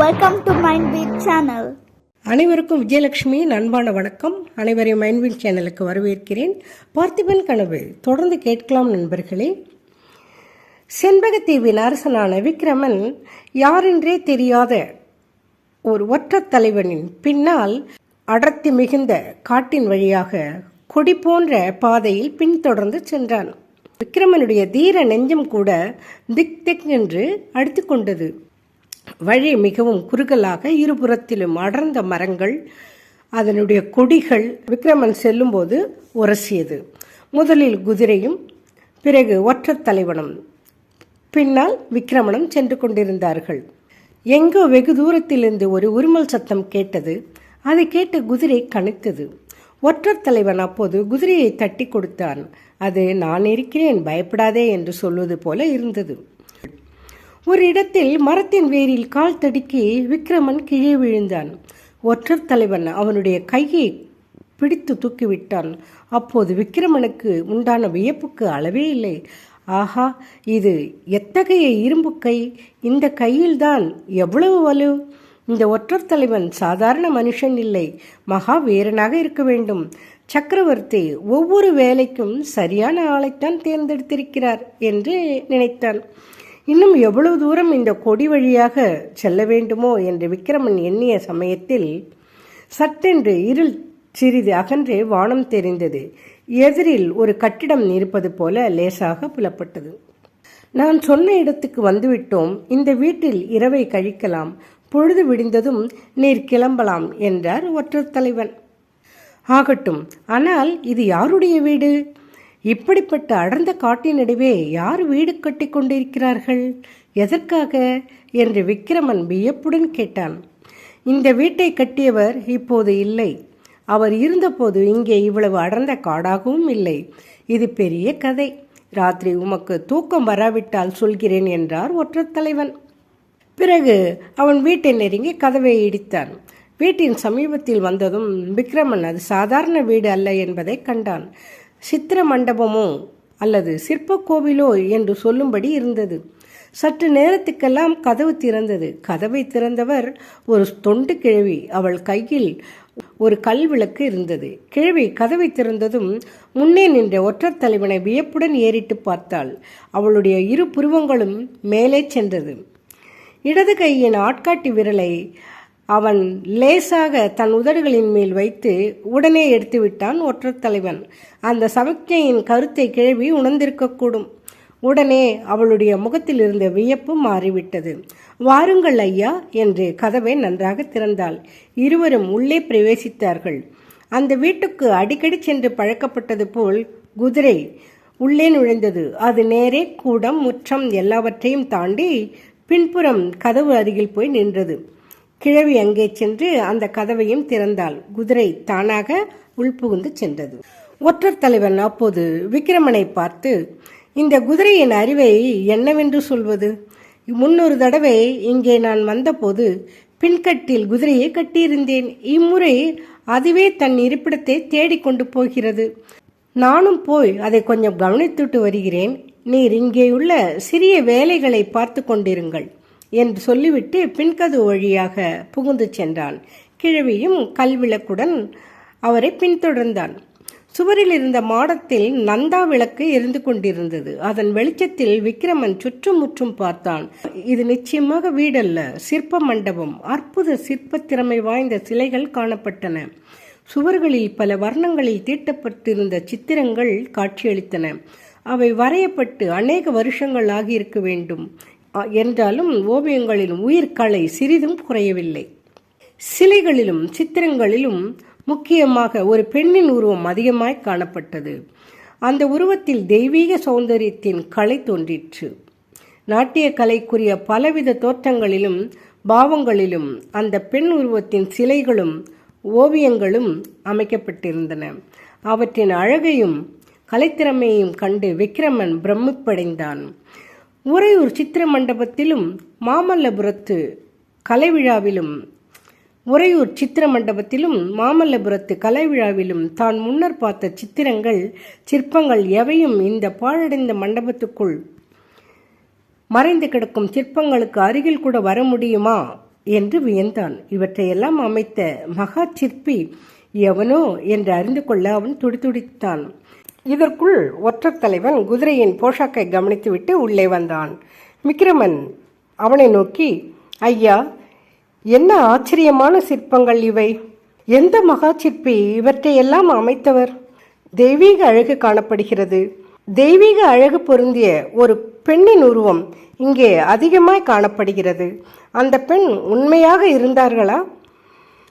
Welcome to Mindbeat channel அனைவருக்கும் விஜயலட்சுமி அன்பான வணக்கம். அனைவரையும் மைன்வில் சேனலுக்கு வரவேற்கிறேன். பார்த்திபன் கனவு தொடர்ந்து கேட்கலாம் நண்பர்களே. செண்பகத்தீவின் அரசனான விக்ரமன் யாரென்றே தெரியாத ஒரு ஒற்ற தலைவனின் பின்னால் அடர்த்தி மிகுந்த காட்டின் வழியாக கொடி போன்ற பாதையில் பின்தொடர்ந்து சென்றான். விக்ரமனுடைய தீர நெஞ்சம் கூட திக் திக் என்று அடித்து கொண்டது. வழி மிகவும் குறுகலாக இருபுறத்திலும் அடர்ந்த மரங்கள் அதனுடைய கொடிகள் விக்ரமன் செல்லும்போது உரசியது. முதலில் குதிரையும் பிறகு ஒற்றர் தலைவனும். பின்னால் விக்ரமனும் சென்று கொண்டிருந்தார்கள். எங்கோ வெகு தூரத்திலிருந்து ஒரு உருமல் சத்தம் கேட்டது. அதை கேட்டு குதிரை கணித்தது. ஒற்றர் தலைவன் அப்போது குதிரையை தட்டி கொடுத்தான். அது நான் இருக்கிறேன் பயப்படாதே என்று சொல்வது போல இருந்தது. ஒரு இடத்தில் மரத்தின் வேரில் கால் தடுக்கி விக்ரமன் கீழே விழுந்தான். ஒற்றர் தலைவன் அவனுடைய கையை பிடித்து தூக்கிவிட்டான். அப்போது விக்ரமனுக்கு உண்டான வியப்புக்கு அளவே இல்லை. ஆஹா இது எத்தகைய இரும்பு கை? இந்த கையில்தான் எவ்வளவு வலு? இந்த ஒற்றர் தலைவன் சாதாரண மனுஷன் இல்லை. மகா வீரனாக இருக்க வேண்டும். சக்கரவர்த்தி ஒவ்வொரு வேலைக்கும் சரியான ஆளைத்தான் தேர்ந்தெடுத்திருக்கிறார் என்று நினைத்தான். இன்னும் எவ்வளவு தூரம் இந்த கொடி வழியாக செல்ல வேண்டுமோ என்று விக்ரமன் எண்ணிய சமயத்தில் சட்டென்று இருள் சிறிது அகன்றே வானம் தெரிந்தது. எதிரில் ஒரு கட்டிடம் இருப்பது போல லேசாக புலப்பட்டது. நான் சொன்ன இடத்துக்கு வந்துவிட்டோம். இந்த வீட்டில் இரவை கழிக்கலாம். பொழுது விடிந்ததும் நீர் கிளம்பலாம் என்றார் ஒற்றர் தலைவன். ஆகட்டும். ஆனால் இது யாருடைய வீடு? இப்படிப்பட்ட அடர்ந்த காட்டின் நடுவே யார் வீடு கட்டி கொண்டிருக்கிறார்கள்? எதற்காக? என்று விக்கிரமன் வியப்புடன் கேட்டான். இந்த வீட்டை கட்டியவர் இப்போது இல்லை. அவர் இருந்தபோது இங்கே இவ்வளவு அடர்ந்த காடாகவும் இல்லை. இது பெரிய கதை. ராத்திரி உமக்கு தூக்கம் வராவிட்டால் சொல்கிறேன் என்றார் ஒற்றர் தலைவன். பிறகு அவன் வீட்டை நெருங்கி கதவை இடித்தான். வீட்டின் சமீபத்தில் வந்ததும் விக்ரமன் அது சாதாரண வீடு அல்ல என்பதை கண்டான். சித்திர மண்டபமோ அல்லது சிற்பக்கோவிலோ என்று சொல்லும்படி இருந்தது. சற்று நேரத்துக்கெல்லாம் கதவு திறந்தது. கதவை திறந்தவர் ஒரு தொண்டு கிழவி. அவள் கையில் ஒரு கல் விளக்கு இருந்தது. கிழவி கதவை திறந்ததும் முன்னே நின்ற ஒற்றர் தலைவனை வியப்புடன் ஏறிட்டு பார்த்தாள். அவளுடைய இரு புருவங்களும் மேலே சென்றது. இடது கையின் ஆட்காட்டி விரலை அவன் லேசாக தன் உதடுகளின் மேல் வைத்து உடனே எடுத்துவிட்டான் ஒற்றர் தலைவன். அந்த சமிக்ஞையின் கருத்தை கிழவி உணர்ந்திருக்கக்கூடும். உடனே அவளுடைய முகத்தில் இருந்த வியப்பு மாறிவிட்டது. வாருங்கள் ஐயா என்று கதவை நன்றாக திறந்தாள். இருவரும் உள்ளே பிரவேசித்தார்கள். அந்த வீட்டுக்கு அடிக்கடி சென்று பழக்கப்பட்டது போல் குதிரை உள்ளே நுழைந்தது. அது நேரே கூடம் முற்றம் எல்லாவற்றையும் தாண்டி பின்புறம் கதவு அருகில் போய் நின்றது. கிழவி அங்கே சென்று அந்த கதவையும் திறந்தாள். குதிரை தானாக உள்புகுந்து சென்றது. ஒற்றர் தலைவன் அப்போது விக்கிரமனை பார்த்து இந்த குதிரையின் அறிவை என்னவென்று சொல்வது? முன்னொரு தடவை இங்கே நான் வந்தபோது பின்கட்டில் குதிரையை கட்டியிருந்தேன். இம்முறை அதுவே தன் இருப்பிடத்தை தேடிக்கொண்டு போகிறது. நானும் போய் அதை கொஞ்சம் கவனித்துட்டு வருகிறேன். நீர் இங்கேயுள்ள சிறிய வேலைகளை பார்த்து கொண்டிருங்கள். என்று சொல்லிவிட்டு பின்கது வழியாக புகுந்து சென்றான். கிழவியும் கல்விளக்குடன் அவரை பின்தொடர்ந்தான். சுவரில் இருந்த மாடத்தில் நந்தா விளக்கு எரிந்து கொண்டிருந்தது. அதன் வெளிச்சத்தில் விக்ரமன் சுற்றுமுற்றும் பார்த்தான். இது நிச்சயமாக வீடல்ல. சிற்ப மண்டபம். அற்புத சிற்ப திறமை வாய்ந்த சிலைகள் காணப்பட்டன. சுவர்களில் பல வர்ணங்களில் தீட்டப்பட்டிருந்த சித்திரங்கள் காட்சியளித்தன. அவை வரையப்பட்டு அநேக வருஷங்கள் ஆகியிருக்க வேண்டும். என்றாலும் ஓவியங்களின் உயிர்கலை சிறிதும் குறையவில்லை. சிலைகளிலும் சித்திரங்களிலும் முக்கியமாக ஒரு பெண்ணின் உருவம் அதிகமாய் காணப்பட்டது. அந்த உருவத்தில் தெய்வீக சௌந்தரியத்தின் கலை தோன்றிற்று. நாட்டிய கலைக்குரிய பலவித தோற்றங்களிலும் பாவங்களிலும் அந்த பெண் உருவத்தின் சிலைகளும் ஓவியங்களும் அமைக்கப்பட்டிருந்தன. அவற்றின் அழகையும் கலைத்திறமையையும் கண்டு விக்ரமன் பிரமிப்படைந்தான். உறையூர் சித்திர மண்டபத்திலும் மாமல்லபுரத்து கலை விழாவிலும் உறையூர் சித்திர மண்டபத்திலும் மாமல்லபுரத்து கலை விழாவிலும் தான் முன்னர் பார்த்த சித்திரங்கள் சிற்பங்கள் எவையும் இந்த பாழடைந்த மண்டபத்துக்குள் மறைந்து கிடக்கும் சிற்பங்களுக்கு அருகில் கூட வர முடியுமா என்று வியந்தான். இவற்றையெல்லாம் அமைத்த மகா சிற்பி எவனோ என்று அறிந்து கொள்ள அவன் துடிதுடித்தான். இதற்குள் ஒற்றர் தலைவன் குதிரையின் போஷாக்கை கவனித்துவிட்டு உள்ளே வந்தான். விக்கிரமன் அவனை நோக்கி ஐயா என்ன ஆச்சரியமான சிற்பங்கள் இவை? எந்த மகா சிற்பி இவற்றையெல்லாம் அமைத்தவர்? தெய்வீக அழகு காணப்படுகிறது. தெய்வீக அழகு பொருந்திய ஒரு பெண்ணின் உருவம் இங்கே அதிகமாய் காணப்படுகிறது. அந்த பெண் உண்மையாக இருந்தார்களா?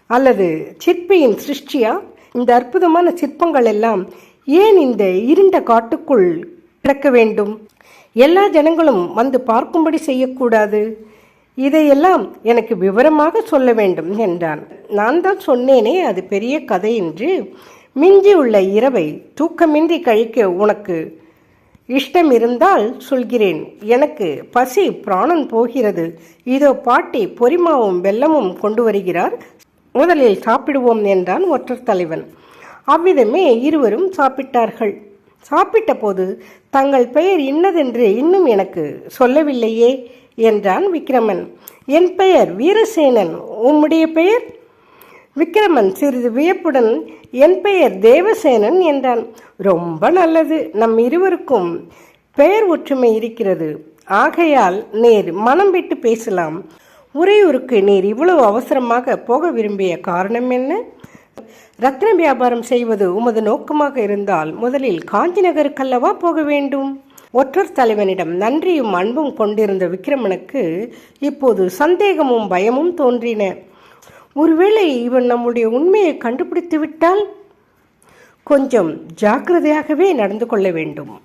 அல்லது சிற்பியின் சிருஷ்டியா? இந்த அற்புதமான சிற்பங்கள் எல்லாம் ஏன் இந்த இருண்ட காட்டுக்குள் கிடக்க வேண்டும்? எல்லா ஜனங்களும் வந்து பார்க்கும்படி செய்யக்கூடாது. இதையெல்லாம் எனக்கு விவரமாக சொல்ல வேண்டும் என்றான். நான் தான் சொன்னேனே அது பெரிய கதை என்று. மிஞ்சி உள்ள இரவை தூக்கமின்றி கழிக்க உனக்கு இஷ்டம் இருந்தால் சொல்கிறேன். எனக்கு பசி பிராணன் போகிறது. இதோ பாட்டி பொரிமாவும் வெல்லமும் கொண்டு வருகிறார். முதலில் சாப்பிடுவோம் என்றான் ஒற்றர் தலைவன். அவ்விதமே இருவரும் சாப்பிட்டார்கள். சாப்பிட்டபோது தங்கள் பெயர் இன்னதென்று இன்னும் எனக்கு சொல்லவில்லையே என்றான் விக்ரமன். என் பெயர் வீரசேனன். உம்முடைய பெயர்? விக்ரமன் சிறிது வியப்புடன் என் பெயர் தேவசேனன் என்றான். ரொம்ப நல்லது. நம் இருவருக்கும் பெயர் ஒற்றுமை இருக்கிறது. ஆகையால் நேர் மனம் விட்டு பேசலாம். உறையூருக்கு நீர் இவ்வளவு அவசரமாக போக விரும்பிய காரணம் என்ன? ரத்ன வியாபாரம் செய்வது உமது நோக்கமாக இருந்தால் முதலில் காஞ்சி நகருக்கல்லவா போக வேண்டும்? ஒற்றர் தலைவனிடம் நன்றியும் அன்பும் கொண்டிருந்த விக்ரமனுக்கு இப்போது சந்தேகமும் பயமும் தோன்றின. ஒருவேளை இவன் நம்முடைய உண்மையை கண்டுபிடித்து விட்டால்? கொஞ்சம் ஜாக்கிரதையாகவே நடந்து கொள்ள வேண்டும்.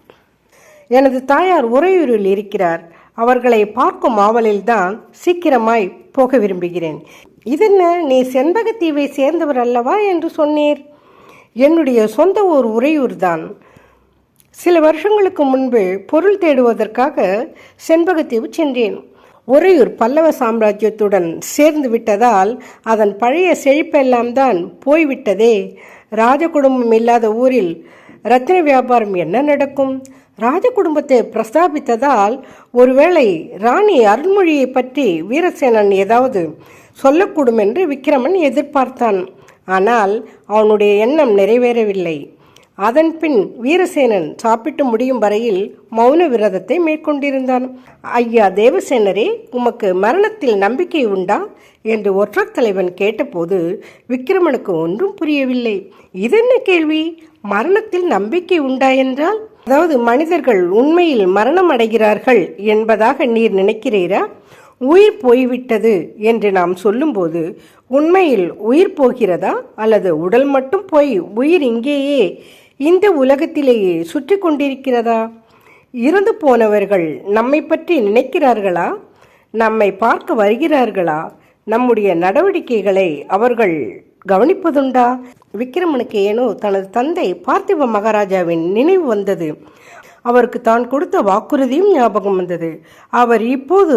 எனது தாயார் உறையூரில் இருக்கிறார். அவர்களை பார்க்கும் ஆவலில்தான் சீக்கிரமாய் போக விரும்புகிறேன். இதென்ன? நீ செண்பகத்தீவை சேர்ந்தவர் அல்லவா என்று சொன்னீர். என்னுடைய சொந்த ஊர் உறையூர்தான். சில வருஷங்களுக்கு முன்பு பொருள் தேடுவதற்காக செண்பகத்தீவு சென்றேன். உறையூர் பல்லவ சாம்ராஜ்யத்துடன் சேர்ந்து விட்டதால் அதன் பழைய செழிப்பெல்லாம் தான் போய்விட்டதே. ராஜ குடும்பம் இல்லாத ஊரில் ரத்தின வியாபாரம் என்ன நடக்கும்? ராஜ குடும்பத்தை பிரஸ்தாபித்ததால் ஒருவேளை ராணி அருள்மொழியை பற்றி வீரசேனன் ஏதாவது சொல்லக்கூடும் என்று விக்கிரமன் எதிர்பார்த்தான். ஆனால் அவனுடைய எண்ணம் நிறைவேறவில்லை. அதன் பின் வீரசேனன் சாப்பிட்டு முடியும் வரையில் மௌன விரதத்தை மேற்கொண்டிருந்தான். ஐயா தேவசேனரே உமக்கு மரணத்தில் நம்பிக்கை உண்டா? என்று ஒற்றர் தலைவன் கேட்டபோது விக்கிரமனுக்கு ஒன்றும் புரியவில்லை. இதென்ன கேள்வி? மரணத்தில் நம்பிக்கை உண்டா என்றால்? அதாவது மனிதர்கள் உண்மையில் மரணம் அடைகிறார்கள் என்பதாக நீர் நினைக்கிறீரா? உயிர் போய்விட்டது என்று நாம் சொல்லும்போது உண்மையில் உயிர் போகிறதா அல்லது உடல் மட்டும் போய் உயிர் இங்கேயே இந்த உலகத்திலேயே சுற்றி கொண்டிருக்கிறதா? இறந்து போனவர்கள் நம்மை பற்றி நினைக்கிறார்களா? நம்மை பார்க்க வருகிறார்களா? நம்முடைய நடவடிக்கைகளை அவர்கள் கவனிப்பதுண்டா? விக்ரமனுக்கு ஏனோ தனது தந்தை பார்த்திப மகாராஜாவின் நினைவு வந்தது. அவருக்கு தான் கொடுத்த வாக்குறுதியும் ஞாபகம் வந்தது. அவர் இப்போது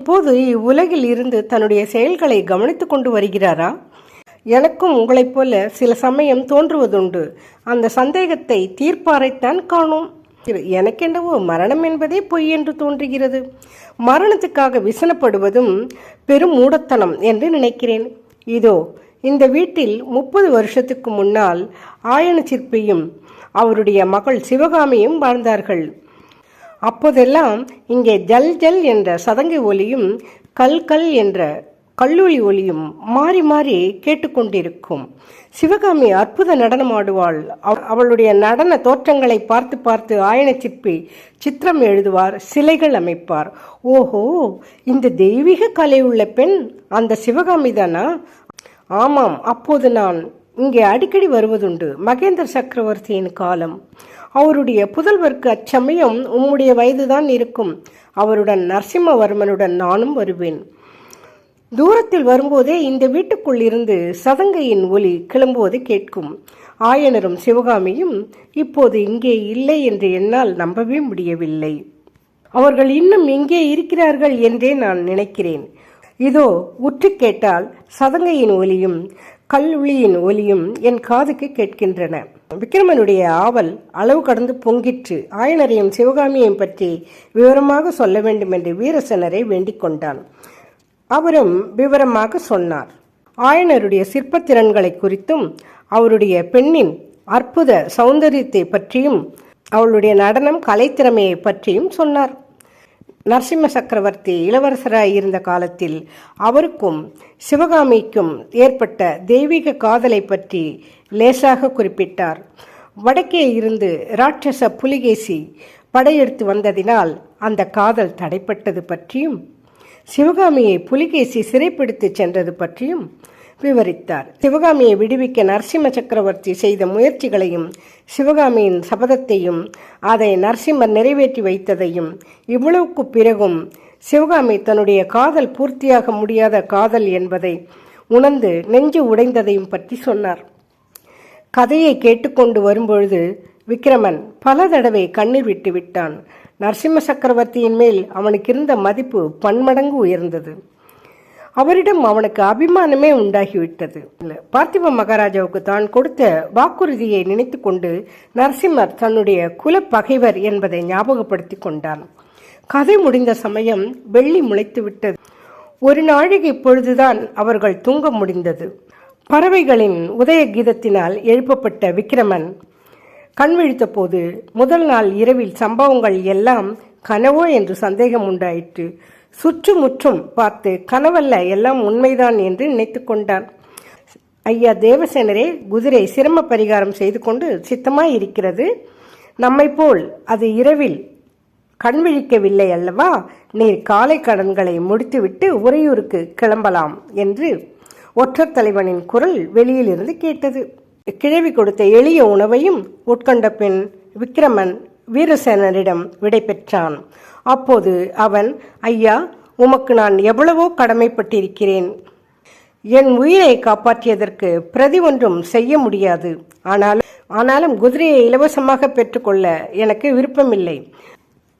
இப்போது இவ்வுலகில் இருந்து தன்னுடைய செயல்களை கவனித்து கொண்டு வருகிறாரா? எனக்கும் உங்களைப் போல சில சமயம் தோன்றுவதுண்டு. அந்த சந்தேகத்தை தீர்ப்பாரைத்தான் காணும். எனக்கென்னவோ மரணம் என்பதே பொய் என்று தோன்றுகிறது. மரணத்துக்காக விசனப்படுவதும் பெரும் மூடத்தனம் என்று நினைக்கிறேன். இதோ இந்த வீட்டில் முப்பது வருஷத்துக்கு முன்னால் ஆயன சிற்பியும் அவருடைய மகள் சிவகாமியும் வாழ்ந்தார்கள். அப்போதெல்லாம் இங்கே ஜல் ஜல் என்ற சதங்கை ஒலியும் கல் கல் என்ற கல்லூரி ஒலியும் மாறி மாறி கேட்டுக்கொண்டிருக்கும். சிவகாமி அற்புத நடனம் ஆடுவாள் அவளுடைய நடன தோற்றங்களை பார்த்து பார்த்து ஆயன சிற்பி சித்திரம் எழுதுவார் சிலைகள் அமைப்பார். ஓஹோ இந்த தெய்வீக கலை உள்ள பெண் அந்த சிவகாமி தானா? ஆமாம் அப்போது நான் இங்கே அடிக்கடி வருவதுண்டு மகேந்திர சக்கரவர்த்தியின் காலம். அவருடைய புதல்வருக்கு அச்சமயம் உம்முடைய வயதுதான் இருக்கும். அவருடன் நரசிம்மவர்மனுடன் நானும் வருவேன். தூரத்தில் வரும்போதே இந்த வீட்டுக்குள் இருந்து சதங்கையின் ஒலி கிளம்புவது கேட்கும். ஆயனரும் சிவகாமியும் இப்போது இங்கே இல்லை என்று என்னால் நம்பவே முடியவில்லை. அவர்கள் இன்னும் எங்கே இருக்கிறார்கள் என்றே நான் நினைக்கிறேன். இதோ உற்று கேட்டால் சதங்கையின் ஒலியும் கல்லுளியின் ஒலியும் என் காதுக்கு கேட்கின்றன. விக்ரமனுடைய ஆவல் அளவு கடந்து பொங்கிற்று. ஆயனரையும் சிவகாமியையும் பற்றி விவரமாக சொல்ல வேண்டும் என்று வீரசனரை வேண்டிக் கொண்டான். அவரும் விவரமாக சொன்னார். ஆயனருடைய சிற்பத்திறன்களை குறித்தும் அவருடைய பெண்ணின் அற்புத சௌந்தரியத்தை பற்றியும் அவளுடைய நடனம் கலைத்திறமையை பற்றியும் சொன்னார். நரசிம்ம சக்கரவர்த்தி இளவரசராய் இருந்த காலத்தில் அவருக்கும் சிவகாமிக்கும் ஏற்பட்ட தெய்வீக காதலை பற்றி லேசாக குறிப்பிட்டார். வடக்கே இருந்து ராட்சச புலிகேசி படையெடுத்து வந்ததினால் அந்த காதல் தடைப்பட்டது பற்றியும் சிவகாமியை புலிகேசி சிறைப்பிடித்து சென்றது பற்றியும் விவரித்தார். சிவகாமியை விடுவிக்க நரசிம்ம சக்கரவர்த்தி செய்த முயற்சிகளையும் சிவகாமியின் சபதத்தையும் அதை நரசிம்மர் நிறைவேற்றி வைத்ததையும் இவ்வளவுக்கு பிறகும் சிவகாமி தன்னுடைய காதல் பூர்த்தியாக முடியாத காதல் என்பதை உணர்ந்து நெஞ்சு உடைந்ததையும் பற்றி சொன்னார். கதையை கேட்டுக்கொண்டு வரும்பொழுது விக்கிரமன் பல தடவை கண்ணீர் விட்டு விட்டான் நரசிம்ம சக்கரவர்த்தியின் மேல் அவனுக்கு இருந்த மதிப்பு பன்மடங்கு உயர்ந்தது. அவரிடம் அவனுக்கு அபிமானமே உண்டாகிவிட்டது. பார்த்திப மகாராஜாவுக்கு தான் கொடுத்த வாக்குறுதியை நினைத்து கொண்டு நரசிம்மர் தன்னுடைய குல பகைவர் என்பதை ஞாபகப்படுத்தி கொண்டான் கதை முடிந்த சமயம் வெள்ளி முளைத்து விட்டது ஒரு நாழிகை பொழுதுதான் அவர்கள் தூங்க முடிந்தது. பறவைகளின் உதய கீதத்தினால் எழுப்பப்பட்ட விக்கிரமன் கண் விழித்தபோது முதல் நாள் இரவில் சம்பவங்கள் எல்லாம் கனவோ? என்று சந்தேகம் உண்டாயிற்று. சுற்றுமுற்றும் பார்த்து கனவல்ல எல்லாம் உண்மைதான் என்று நினைத்து கொண்டான். ஐயா தேவசேனரே குதிரை சிரம பரிகாரம் செய்து கொண்டு சித்தமாய் இருக்கிறது நம்மை போல் அது இரவில் கண் விழிக்கவில்லை அல்லவா? நீர் காலை கடன்களை முடித்துவிட்டு உறையூருக்கு கிளம்பலாம் என்று ஒற்றர் தலைவனின் குரல் வெளியிலிருந்து கேட்டது. கிழவி கொடுத்த எளிய உணவையும் உட்கொண்ட பின் விக்கிரமன் வீரசேனரிடம் விடை பெற்றான் அப்போது அவன் ஐயா உமக்கு நான் எவ்வளவோ கடமைப்பட்டிருக்கிறேன். என் உயிரை காப்பாற்றியதற்கு பிரதி ஒன்றும் செய்ய முடியாது. ஆனால் ஆனாலும் குதிரையை இலவசமாக பெற்றுக்கொள்ள எனக்கு விருப்பமில்லை.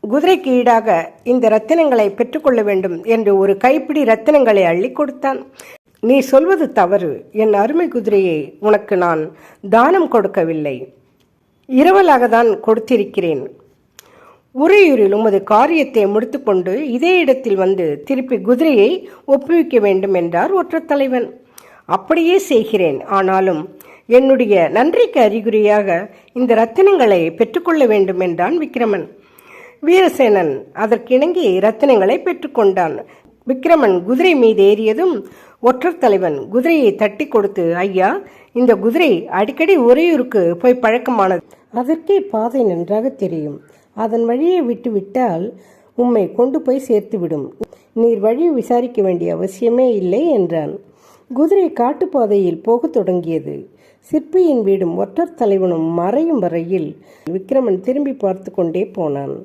குதிரைக்கு ஈடாக இந்த ரத்தினங்களை பெற்றுக்கொள்ள வேண்டும் என்று ஒரு கைப்பிடி ரத்தினங்களை அள்ளி கொடுத்தான். நீ சொல்வது தவறு. என் அருமை குதிரையை உனக்கு நான் தானம் கொடுக்கவில்லை. இரவலாக தான் கொடுத்திருக்கிறேன். உறையூரில் உமது காரியத்தை முடித்துக்கொண்டு இதே இடத்தில் வந்து திருப்பி குதிரையை ஒப்புவிக்க வேண்டும் என்றார் ஒற்ற தலைவன் அப்படியே செய்கிறேன். ஆனாலும் என்னுடைய நன்றிக்கு அறிகுறியாக இந்த ரத்தினங்களை பெற்றுக்கொள்ள வேண்டும் என்றான் விக்கிரமன் வீரசேனன் அதற்கிணங்கி ரத்தினங்களை பெற்றுக்கொண்டான். விக்கிரமன் குதிரை மீது ஏறியதும் ஒற்றர் தலைவன் குதிரையை தட்டி கொடுத்து ஐயா இந்த குதிரை அடிக்கடி உறையூருக்கு போய் பழக்கமானது. அதற்கே பாதை நன்றாக தெரியும். அதன் வழியை விட்டுவிட்டால் உம்மை கொண்டு போய் சேர்த்துவிடும். நீர் வழி விசாரிக்க வேண்டிய அவசியமே இல்லை என்றான். குதிரை காட்டுப்பாதையில் போகத் தொடங்கியது. சிற்பியின் வீடும் ஒற்றர் தலைவனும் மறையும் வரையில் விக்கிரமன் திரும்பி பார்த்து கொண்டே போனான்.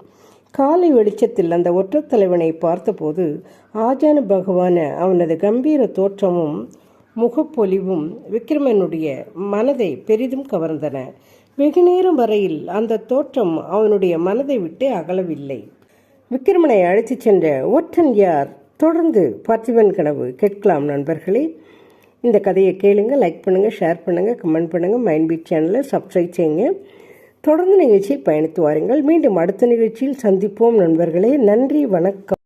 காலை வெளிச்சத்தில் அந்த ஒற்றர் தலைவனை பார்த்தபோது ஆஜான பகவான அவனது கம்பீர தோற்றமும் முகப்பொலிவும் விக்கிரமனுடைய மனதை பெரிதும் கவர்ந்தன. வெகுநேரம் வரையில் அந்த தோற்றம் அவனுடைய மனதை விட்டு அகலவில்லை. விக்கிரமனை அழைத்துச் சென்ற ஒற்றன் யார்? தொடர்ந்து பார்த்திபன் கனவு கேட்கலாம் நண்பர்களே. இந்த கதையை கேளுங்கள் லைக் பண்ணுங்கள் ஷேர் பண்ணுங்கள் கமெண்ட் பண்ணுங்கள் மைண்ட் பீட் சேனலை சப்ஸ்கிரைப் செய்யுங்க. தொடர்ந்து நிகழ்ச்சியில் பயணித்து வாருங்கள். மீண்டும் அடுத்த நிகழ்ச்சியில் சந்திப்போம் நண்பர்களே. நன்றி வணக்கம்.